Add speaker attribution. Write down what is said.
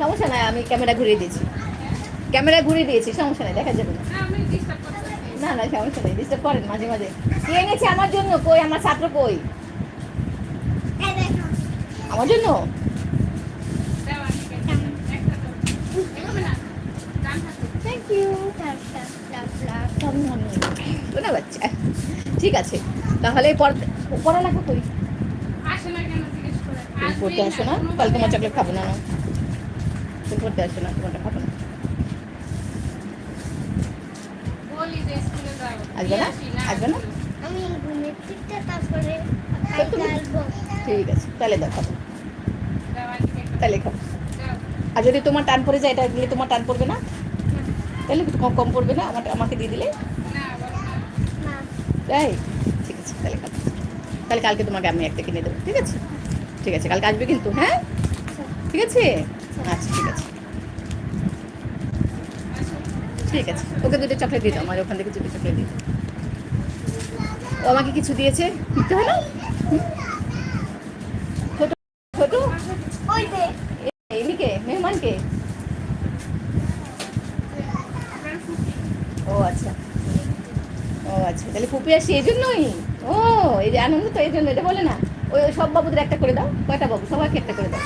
Speaker 1: সমস্যা নাই আমি ক্যামেরা ঘুরিয়ে দিয়েছি। ক্যামেরা ঘুরিয়ে দিয়েছি সমস্যা নাই দেখা যাবে না। না না সমস্যা নেই ডিস্টার্ব করেন মাঝে মাঝে। কি এনেছে আমার জন্য? কই? আমার ছাত্র কই? আমার জন্য? বাচ্চা ঠিক আছে তাহলে পড়- পড়ালেখা করি। পড়তে আসো না তোমার
Speaker 2: কথা
Speaker 1: চকলেট খাব না। পড়তে আসো না তোমারটা খাব না? আসবে না? আসবে ঠিক আছে তাহলে তাহলে খাব আর যদি তোমার টান পড়ে যায় এটা দিলে তোমার টান পড়বে না? তাহলে কম কম পড়বে না? আমার আমাকে দিয়ে দিলে? তাই ঠিক আছে তাহলে খাব তাহলে কালকে তোমাকে আমি একটা কিনে দেবো ঠিক আছে? ঠিক আছে কালকে আসবে কিন্তু হ্যাঁ? ঠিক আছে? আচ্ছা ঠিক আছে। ঠিক আছে। ওকে দুটো চকলেট দিয়ে দাও, আমার ওখান থেকে দুটো চকলেট দিয়ে ও আমাকে কিছু দিয়েছে? দিতে হলো? ছোট ছোট ও আচ্ছা। ও আচ্ছা তাহলে ফুপি আসি এই জন্যই ও, এই যে আনন্দ তো এই জন্য এটা বলে না। ওই সব বাবুদের একটা করে দাও, কয়টা বাবু? সবাইকে একটা করে দাও।